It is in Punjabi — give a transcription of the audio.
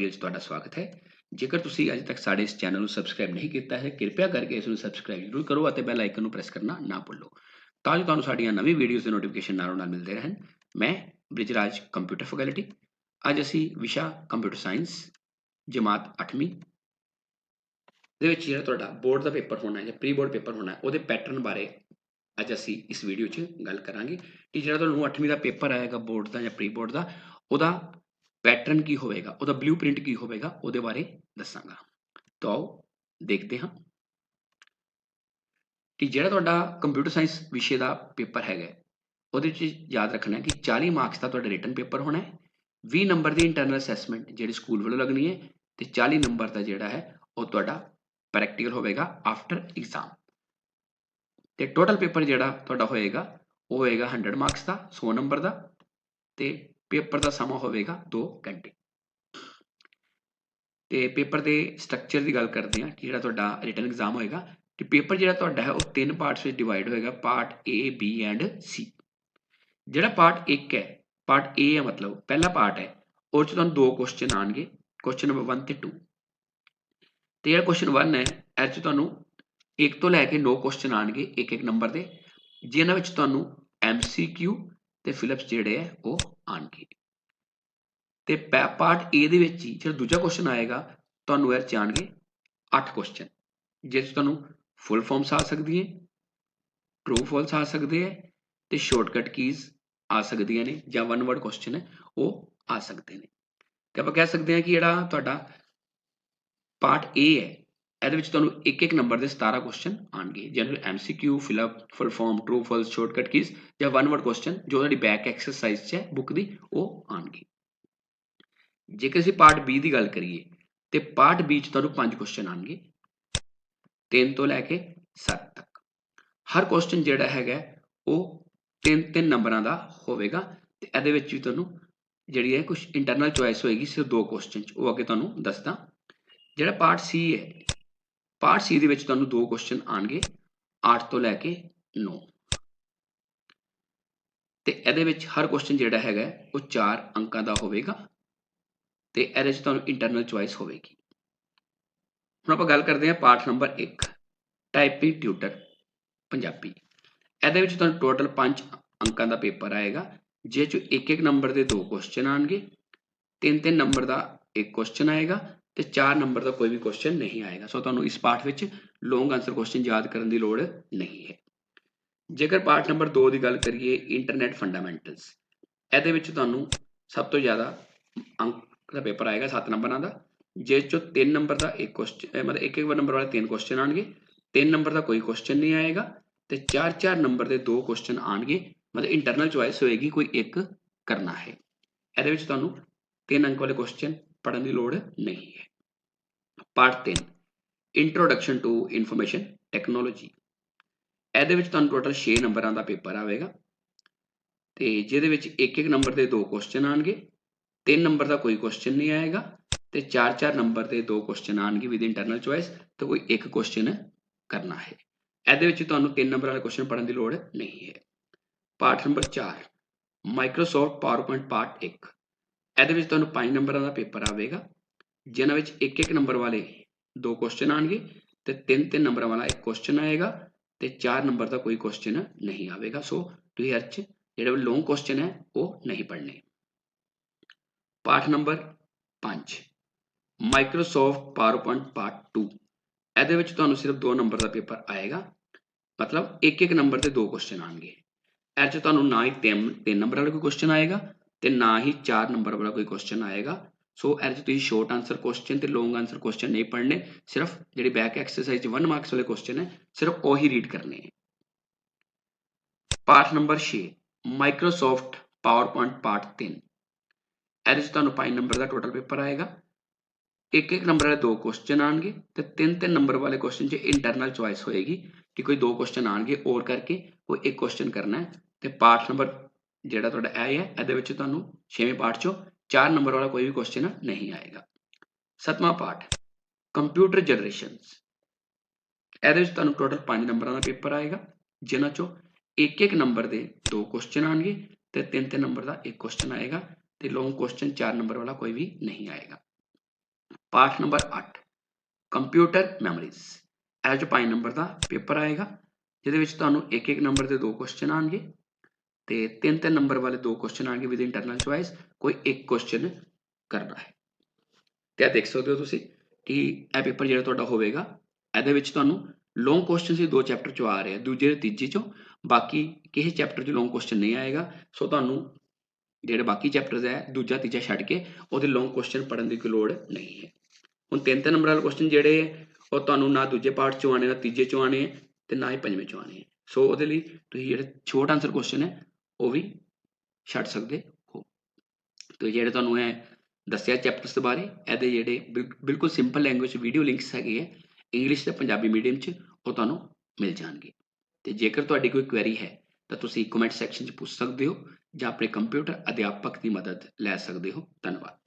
ਟਿਊਟੋਰੀਅਲ 'ਚ ਤੁਹਾਡਾ ਸਵਾਗਤ ਹੈ। ਜੇਕਰ ਤੁਸੀਂ ਅਜੇ ਤੱਕ ਸਾਡੇ ਇਸ ਚੈਨਲ ਨੂੰ ਸਬਸਕ੍ਰਾਈਬ ਨਹੀਂ ਕੀਤਾ ਹੈ, ਕਿਰਪਾ ਕਰਕੇ ਇਸ ਨੂੰ ਸਬਸਕ੍ਰਾਈਬ ਜ਼ਰੂਰ ਕਰੋ ਅਤੇ ਬੈਲ ਆਈਕਨ ਨੂੰ ਪ੍ਰੈਸ ਕਰਨਾ ਨਾ ਭੁੱਲੋ। ਤਾਂ ਜੋ ਤੁਹਾਨੂੰ ਸਾਡੀਆਂ ਨਵੀਂ ਵੀਡੀਓਜ਼ ਦੇ ਨੋਟੀਫਿਕੇਸ਼ਨ ਨਾਲੋਂ ਨਾਲ ਮਿਲਦੇ ਰਹਿਣ, ਮੈਂ ਬ੍ਰਿਜਰਾਜ ਕੰਪਿਊਟਰ ਫੈਕਲਟੀ। ਅੱਜ ਅਸੀਂ ਵਿਸ਼ਾ ਕੰਪਿਊਟਰ ਸਾਇੰਸ, ਜਮਾਤ 8ਵੀਂ ਦੇ ਵਿੱਚ ਜਿਹੜਾ ਤੁਹਾਡਾ ਬੋਰਡ ਦਾ ਪੇਪਰ ਹੋਣਾ ਹੈ ਜਾਂ ਪ੍ਰੀ ਬੋਰਡ ਪੇਪਰ ਹੋਣਾ ਹੈ, ਉਹਦੇ ਪੈਟਰਨ ਬਾਰੇ ਅੱਜ ਅਸੀਂ ਇਸ ਵੀਡੀਓ 'ਚ ਗੱਲ ਕਰਾਂਗੇ। ਕਿ ਜਿਹੜਾ ਤੁਹਾਨੂੰ 8ਵੀਂ ਦਾ ਪੇਪਰ ਆਏਗਾ ਬੋਰਡ ਦਾ ਜਾਂ ਪ੍ਰੀ ਬੋਰਡ ਦਾ, ਉਹਦਾ ਪੈਟਰਨ ਕੀ ਹੋਵੇਗਾ, ਉਹਦਾ ਬਲੂਪ੍ਰਿੰਟ ਕੀ ਹੋਵੇਗਾ, ਉਹਦੇ ਬਾਰੇ ਦੱਸਾਂਗਾ। ਤਾਂ ਆਓ ਦੇਖਦੇ ਹਾਂ ਕਿ ਜਿਹੜਾ ਤੁਹਾਡਾ ਕੰਪਿਊਟਰ ਸਾਇੰਸ ਵਿਸ਼ੇ ਦਾ ਪੇਪਰ ਹੈਗਾ ਉਹਦੇ ਵਿੱਚ ਯਾਦ ਰੱਖਣਾ ਕਿ 40 ਮਾਰਕਸ ਦਾ ਤੁਹਾਡਾ ਰਿਟਨ ਪੇਪਰ ਹੋਣਾ ਹੈ 20 ਨੰਬਰ ਦੀ ਇੰਟਰਨਲ ਅਸੈਸਮੈਂਟ ਜਿਹੜੀ ਸਕੂਲ ਵੱਲੋਂ ਲੱਗਣੀ ਹੈ ਤੇ 40 ਨੰਬਰ ਦਾ ਜਿਹੜਾ ਹੈ ਉਹ ਤੁਹਾਡਾ ਪ੍ਰੈਕਟੀਕਲ ਹੋਵੇਗਾ ਆਫਟਰ ਐਗਜ਼ਾਮ ਤੇ ਟੋਟਲ ਪੇਪਰ ਜਿਹੜਾ ਤੁਹਾਡਾ ਹੋਏਗਾ, ਉਹ ਹੋਏਗਾ 100 ਮਾਰਕਸ ਦਾ 100 ਨੰਬਰ ਦਾ ਤੇ ਪੇਪਰ ਦਾ ਸਮਾਂ ਹੋਵੇਗਾ 2 ਘੰਟੇ। ਤੇ ਪੇਪਰ ਦੇ ਸਟਰਕਚਰ ਦੀ ਗੱਲ ਕਰਦੇ ਹਾਂ ਕਿ ਜਿਹੜਾ ਤੁਹਾਡਾ ਰਿਟਨ ਐਗਜ਼ਾਮ ਹੋਏਗਾ। ਕਿ ਪੇਪਰ ਜਿਹੜਾ ਤੁਹਾਡਾ ਹੈ, ਉਹ ਤਿੰਨ ਪਾਰਟਸ ਵਿੱਚ ਡਿਵਾਈਡ ਹੋਏਗਾ part A, B and C ਜਿਹੜਾ ਪਾਰਟ 1 ਹੈ ਪਾਰਟ A ਹੈ ਮਤਲਬ ਪਹਿਲਾ ਪਾਰਟ ਹੈ, ਉਹ ਚ ਤੁਹਾਨੂੰ ਦੋ ਕੁਐਸਚਨ ਆਣਗੇ ਕੁਐਸਚਨ ਨੰਬਰ 1 ਤੇ 2 ਤੇ ਜਿਹੜਾ ਕੁਐਸਚਨ 1 ਹੈ, ਇਹ ਚ ਤੁਹਾਨੂੰ 1 ਤੋਂ ਲੈ ਕੇ 9 ਕੁਐਸਚਨ ਆਣਗੇ ਇੱਕ ਇੱਕ ਨੰਬਰ ਦੇ। ਜਿਨ੍ਹਾਂ ਵਿੱਚ ਤੁਹਾਨੂੰ MCQ ਤੇ ਫਿਲਿਪਸ ਜਿਹੜੇ ਹੈ, ਉਹ ਆਣਗੇ। ਤੇ ਪਾਰਟ A ਦੇ ਵਿੱਚ ਹੀ ਜਿਹੜਾ ਦੂਜਾ ਕੁਐਸਚਨ ਆਏਗਾ, ਤੁਹਾਨੂੰ ਇਹ ਚਾਣਗੇ 8 ਕੁਐਸਚਨ ਜਿਸ ਵਿੱਚ ਤੁਹਾਨੂੰ ਫੁੱਲ ਫਾਰਮਸ ਆ ਸਕਦੀ ਹੈ ਟਰੂ ਫਾਲਸ ਆ ਸਕਦੇ ਹੈ ਤੇ ਸ਼ਾਰਟਕਟ ਕੀਜ਼ ਆ ਸਕਦੀਆਂ ਨੇ ਜਾਂ ਵਨ ਵਰਡ ਕੁਐਸਚਨ ਹੈ, ਉਹ ਆ ਸਕਦੇ ਨੇ। ਤੇ ਆਪਾਂ ਕਹਿ ਸਕਦੇ ਹਾਂ ਕਿ ਜਿਹੜਾ ਤੁਹਾਡਾ ਪਾਰਟ A ਹੈ ਇਹਦੇ ਵਿੱਚ ਤੁਹਾਨੂੰ ਇੱਕ ਇੱਕ ਨੰਬਰ ਦੇ 17 ਕੁਐਸਚਨ ਆਣਗੇ general MCQ fill up full form true false shortcut keys ਜਾਂ ਵਨ ਵਰਡ ਕੁਐਸਚਨ ਜੋ ਤੁਹਾਡੀ ਬੈਕ ਐਕਸਰਸਾਈਜ਼ 'ਚ ਹੈ ਬੁੱਕ ਦੀ, ਉਹ ਆਣਗੇ ਜੇਕਰ ਅਸੀਂ ਪਾਰਟ B ਦੀ ਗੱਲ ਕਰੀਏ, ਤੇ ਪਾਰਟ B 'ਚ ਤੁਹਾਨੂੰ ਪੰਜ ਕੁਐਸਚਨ ਆਣਗੇ 3 ਤੋਂ ਲੈ ਕੇ 7 ਤੱਕ। ਹਰ ਕੁਐਸਚਨ ਜਿਹੜਾ ਹੈਗਾ, ਉਹ 3-3 ਨੰਬਰਾਂ ਦਾ ਹੋਵੇਗਾ ਤੇ ਇਹਦੇ ਵਿੱਚ ਵੀ ਤੁਹਾਨੂੰ ਜਿਹੜੀ ਹੈ ਕੁਝ ਇੰਟਰਨਲ ਚੁਆਇਸ ਹੋਏਗੀ, ਸਿਰਫ ਦੋ ਕੁਐਸਚਨ 'ਚ। ਉਹ ਅੱਗੇ ਤੁਹਾਨੂੰ ਦੱਸਦਾ। ਜਿਹੜਾ ਪਾਰਟ ਸੀ ਹੈ ਪਾਰਟ ਸੀ ਦੇ ਵਿੱਚ ਤੁਹਾਨੂੰ ਦੋ ਕੁਐਸਚਨ ਆਣਗੇ 8 ਤੋਂ ਲੈ ਕੇ 9 ਤੇ ਇਹਦੇ ਵਿੱਚ ਹਰ ਕੁਐਸਚਨ ਜਿਹੜਾ ਹੈਗਾ, ਉਹ 4 ਅੰਕਾਂ ਦਾ ਹੋਵੇਗਾ ਤੇ ਇਹਦੇ ਵਿੱਚ ਤੁਹਾਨੂੰ ਇੰਟਰਨਲ ਚੁਆਇਸ ਹੋਵੇਗੀ। ਹੁਣ ਆਪਾਂ ਗੱਲ ਕਰਦੇ ਹਾਂ ਪਾਠ ਨੰਬਰ 1 ਟਾਈਪਿੰਗ ਟਿਊਟਰ ਪੰਜਾਬੀ। ਇਹਦੇ ਵਿੱਚ ਤੁਹਾਨੂੰ ਟੋਟਲ 5 ਅੰਕਾਂ ਦਾ ਪੇਪਰ ਆਏਗਾ ਜਿਸ ਚ ਇੱਕ ਇੱਕ ਨੰਬਰ ਦੇ ਦੋ ਕੁਐਸਚਨ ਆਣਗੇ ਤਿੰਨ ਤਿੰਨ ਨੰਬਰ ਦਾ ਇੱਕ ਕੁਐਸਚਨ ਆਏਗਾ ਤੇ 4 ਨੰਬਰ ਦਾ ਕੋਈ ਵੀ ਕੁਐਸਚਨ ਨਹੀਂ ਆਏਗਾ। ਸੋ ਤੁਹਾਨੂੰ ਇਸ ਪਾਠ ਵਿੱਚ ਲੌਂਗ ਆਨਸਰ ਕੁਐਸਚਨ ਯਾਦ ਕਰਨ ਦੀ ਲੋੜ ਨਹੀਂ ਹੈ। ਜੇਕਰ ਪਾਠ ਨੰਬਰ 2 ਦੀ ਗੱਲ ਕਰੀਏ ਇੰਟਰਨੈਟ ਫੰਡਾਮੈਂਟਲਸ ਇਹਦੇ ਵਿੱਚ ਤੁਹਾਨੂੰ ਸਭ ਤੋਂ ਜ਼ਿਆਦਾ ਅੰਕ ਦਾ ਪੇਪਰ ਆਏਗਾ 7 ਨੰਬਰਾਂ ਦਾ, ਜਿਸ ਚੋਂ 3 ਨੰਬਰ ਦਾ ਇੱਕ ਕੁਐਸਚਨ ਮਤਲਬ ਇੱਕ ਇੱਕ ਨੰਬਰ ਵਾਲੇ ਤਿੰਨ ਕੁਐਸਚਨ ਆਣਗੇ 3 ਨੰਬਰ ਦਾ ਕੋਈ ਕੁਐਸਚਨ ਨਹੀਂ ਆਏਗਾ ਤੇ 4-4 ਨੰਬਰ ਦੇ ਦੋ ਕੁਐਸਚਨ ਆਣਗੇ ਮਤਲਬ ਇੰਟਰਨਲ ਚੁਆਇਸ ਹੋਏਗੀ, ਕੋਈ ਇੱਕ ਕਰਨਾ ਹੈ। ਇਹਦੇ ਵਿੱਚ ਤੁਹਾਨੂੰ 3 ਅੰਕ ਵਾਲੇ ਕੁਐਸਚਨ ਪੜਨ ਦੀ ਲੋੜ ਨਹੀਂ ਹੈ। Part 3 introduction to information technology ਇਹਦੇ ਵਿੱਚ ਤੁਹਾਨੂੰ ਟੋਟਲ 6 ਨੰਬਰਾਂ ਦਾ ਪੇਪਰ ਆਵੇਗਾ। ਤੇ ਜਿਹਦੇ ਵਿੱਚ ਇੱਕ ਇੱਕ ਨੰਬਰ ਦੇ ਦੋ ਕੁਐਸਚਨ ਆਣਗੇ ਤਿੰਨ ਨੰਬਰ ਦਾ ਕੋਈ ਕੁਐਸਚਨ ਨਹੀਂ ਆਏਗਾ ਤੇ 4-4 ਨੰਬਰ ਦੇ ਦੋ ਕੁਐਸਚਨ ਆਣਗੇ ਵਿਦ ਇੰਟਰਨਲ ਚੁਆਇਸ ਤੇ ਕੋਈ ਇੱਕ ਕੁਐਸਚਨ ਕਰਨਾ ਹੈ। ਇਹਦੇ ਵਿੱਚ ਤੁਹਾਨੂੰ ਤਿੰਨ ਨੰਬਰ ਵਾਲੇ ਕੁਐਸਚਨ ਪੜਨ ਦੀ ਲੋੜ ਨਹੀਂ ਹੈ। ਪਾਠ ਨੰਬਰ 4 ਮਾਈਕਰੋਸਾਫਟ ਪਾਵਰਪੁਆਇੰਟ ਪਾਰਟ 1 ਇਹਦੇ ਵਿੱਚ ਤੁਹਾਨੂੰ 5 ਨੰਬਰਾਂ ਦਾ ਪੇਪਰ ਆਵੇਗਾ। ਜਿਨ੍ਹਾਂ ਵਿੱਚ ਇੱਕ ਇੱਕ ਨੰਬਰ ਵਾਲੇ ਦੋ ਕੁਐਸਚਨ ਆਣਗੇ ਤੇ 3-3 ਨੰਬਰਾਂ ਵਾਲਾ ਇੱਕ ਕੁਐਸਚਨ ਆਏਗਾ ਤੇ ਚਾਰ ਨੰਬਰ ਦਾ ਕੋਈ ਕੁਐਸਚਨ ਨਹੀਂ ਆਵੇਗਾ। ਸੋ ਤੁਸੀਂ ਅੱਜ 'ਚ ਜਿਹੜੇ ਲੌਂਗ ਕੁਐਸਚਨ ਹੈ, ਉਹ ਨਹੀਂ ਪੜ੍ਹਨੇ। ਪਾਠ ਨੰਬਰ 5 ਮਾਈਕਰੋਸਾਫਟ ਪਾਵਰਪੁਆਇੰਟ ਪਾਰਟ 2 ਇਹਦੇ ਵਿੱਚ ਤੁਹਾਨੂੰ ਸਿਰਫ ਦੋ ਨੰਬਰ ਦਾ ਪੇਪਰ ਆਏਗਾ। ਮਤਲਬ ਇੱਕ ਇੱਕ ਨੰਬਰ ਦੇ ਦੋ ਕੁਐਸਚਨ ਆਣਗੇ ਇਹ 'ਚ ਤੁਹਾਨੂੰ ਨਾ ਹੀ 3 3 ਨੰਬਰ ਵਾਲਾ ਕੋਈ ਕੁਐਸਚਨ ਆਏਗਾ ਤੇ ਨਾ ਹੀ 4 ਨੰਬਰ ਵਾਲਾ ਕੋਈ ਕੁਐਸਚਨ ਆਏਗਾ। ਸੋ ਇਹਦੇ 'ਚ ਤੁਸੀਂ ਸ਼ਾਰਟ ਆਨਸਰ ਕੁਐਸਚਨ ਤੇ ਲੌਂਗ ਆਨਸਰ ਕੁਐਸਚਨ ਨਹੀਂ ਪੜਨੇ ਸਿਰਫ ਜਿਹੜੀ ਬੈਕ ਐਕਸਰਸਾਈਜ਼ 1 ਮਾਰਕਸ ਵਾਲੇ ਕੁਐਸਚਨ ਹੈ ਸਿਰਫ ਉਹੀ ਰੀਡ ਕਰਨੇ ਹੈ। ਪਾਠ ਨੰਬਰ 6 ਮਾਈਕਰੋਸਾਫਟ ਪਾਵਰਪੁਆਇੰਟ ਪਾਰਟ 3 ਇਹਦੇ 'ਚ ਤੁਹਾਨੂੰ 5 ਨੰਬਰ ਦਾ ਟੋਟਲ ਪੇਪਰ ਆਏਗਾ। ਇੱਕ ਇੱਕ ਨੰਬਰ ਵਾਲੇ ਦੋ ਕੁਐਸਚਨ ਆਣਗੇ ਤੇ ਤਿੰਨ ਤਿੰਨ ਨੰਬਰ ਵਾਲੇ ਕੁਐਸਚਨ 'ਚ ਇੰਟਰਨਲ ਚੁਆਇਸ ਹੋਏਗੀ ਕਿ ਕੋਈ ਦੋ ਕੁਐਸਚਨ ਆਣਗੇ ਔਰ ਕਰਕੇ ਕੋਈ ਇੱਕ ਕੁਐਸਚਨ ਕਰਨਾ ਹੈ। ਤੇ ਪਾਠ ਨੰਬਰ ਜਿਹੜਾ ਤੁਹਾਡਾ ਇਹ ਹੈ, ਇਹਦੇ ਵਿੱਚ ਤੁਹਾਨੂੰ 6ਵੇਂ ਪਾਠ 'ਚੋਂ 4 ਨੰਬਰ ਵਾਲਾ ਕੋਈ ਵੀ ਕੁਐਸਚਨ ਨਹੀਂ ਆਏਗਾ ਸਤਵਾਂ ਪਾਠ ਕੰਪਿਊਟਰ ਜਨਰੇਸ਼ਨਸ ਇਹਦੇ ਵਿੱਚ ਤੁਹਾਨੂੰ ਟੋਟਲ 5 ਨੰਬਰਾਂ ਦਾ ਪੇਪਰ ਆਏਗਾ ਜਿਨ੍ਹਾਂ 'ਚੋਂ ਇੱਕ ਇੱਕ ਨੰਬਰ ਦੇ ਦੋ ਕੁਐਸਚਨ ਆਣਗੇ ਤੇ ਤਿੰਨ ਤਿੰਨ ਨੰਬਰ ਦਾ ਇੱਕ ਕੁਐਸਚਨ ਆਏਗਾ ਤੇ ਲੌਂਗ ਕੁਐਸਚਨ 4 ਨੰਬਰ ਵਾਲਾ ਕੋਈ ਵੀ ਨਹੀਂ ਆਏਗਾ ਪਾਠ ਨੰਬਰ 8 ਕੰਪਿਊਟਰ ਮੈਮਰੀਜ਼ ਇਹ ਜੋ 5 ਨੰਬਰ ਦਾ ਪੇਪਰ ਆਏਗਾ ਜਿਹਦੇ ਵਿੱਚ ਤੁਹਾਨੂੰ ਇੱਕ ਇੱਕ ਨੰਬਰ ਦੇ ਦੋ ਕੁਐਸਚਨ ਆਣਗੇ ਤੇ ਤਿੰਨ ਤਿੰਨ ਨੰਬਰ ਵਾਲੇ ਦੋ ਕੁਐਸਚਨ ਆਣਗੇ ਵਿਦ ਇੰਟਰਨਲ ਚੁਆਇਸ ਕੋਈ ਇੱਕ ਕੁਐਸਚਨ ਕਰਨਾ ਹੈ। ਤੇ ਇਹ ਦੇਖ ਸਕਦੇ ਹੋ ਤੁਸੀਂ ਕਿ ਇਹ ਪੇਪਰ ਜਿਹੜਾ ਤੁਹਾਡਾ ਹੋਵੇਗਾ ਇਹਦੇ ਵਿੱਚ ਤੁਹਾਨੂੰ ਲੌਂਗ ਕੁਐਸਚਨ ਸੀ ਦੋ ਚੈਪਟਰ ਚੋਂ ਆ ਰਹੇ ਆ ਦੂਜੇ ਤੇ ਤੀਜੇ ਚੋਂ। ਬਾਕੀ ਕਿਸੇ ਚੈਪਟਰ 'ਚ ਲੌਂਗ ਕੁਐਸਚਨ ਨਹੀਂ ਆਏਗਾ ਸੋ ਤੁਹਾਨੂੰ ਜਿਹੜੇ ਬਾਕੀ ਚੈਪਟਰਸ ਹੈ ਦੂਜਾ ਤੀਜਾ ਛੱਡ ਕੇ ਉਹਦੇ ਲੌਂਗ ਕੁਐਸਚਨ ਪੜਨ ਦੀ ਕੋਈ ਲੋੜ ਨਹੀਂ ਹੈ। ਹੁਣ ਤਿੰਨ ਤਿੰਨ ਨੰਬਰ ਵਾਲੇ ਕੁਐਸਚਨ ਜਿਹੜੇ ਹੈ, ਉਹ ਤੁਹਾਨੂੰ ਨਾ ਦੂਜੇ ਪਾਰਟ ਚੋਂ ਆਣੇ ਨਾ ਤੀਜੇ ਚੋਂ ਆਣੇ ਹੈ ਤੇ ਨਾ ਹੀ ਪੰਜਵੇਂ ਚੋਂ ਆਣੇ ਹੈ। ਸੋ ਉਹਦੇ ਲਈ ਤੁਸੀਂ ਜਿਹੜੇ ਛੋਟ ਆਨਸਰ ਕੁਐਸਚਨ ਹੈ ਉਹ ਵੀ ਛੱਡ ਸਕਦੇ ਹੋ। ਤੇ ਜਿਹੜੇ ਤੁਹਾਨੂੰ ਇਹ ਦੱਸਿਆ ਚੈਪਟਰਸ ਦੇ ਬਾਰੇ, ਇਹਦੇ ਜਿਹੜੇ ਬਿਲ- ਬਿਲਕੁਲ ਸਿੰਪਲ ਲੈਂਗੁਏਜ ਵੀਡੀਓ ਲਿੰਕਸ ਹੈਗੇ ਹੈ ਇੰਗਲਿਸ਼ ਤੇ ਪੰਜਾਬੀ ਮੀਡੀਅਮ 'ਚ ਉਹ ਤੁਹਾਨੂੰ ਮਿਲ ਜਾਣਗੇ। ਤੇ ਜੇਕਰ ਤੁਹਾਡੀ ਕੋਈ ਕੁਐਰੀ ਹੈ, ਤਾਂ ਤੁਸੀਂ ਕਮੈਂਟ ਸੈਕਸ਼ਨ 'ਚ ਪੁੱਛ ਸਕਦੇ ਹੋ ਜਾਂ ਆਪਣੇ ਕੰਪਿਊਟਰ ਅਧਿਆਪਕ ਦੀ ਮਦਦ ਲੈ ਸਕਦੇ ਹੋ। ਧੰਨਵਾਦ।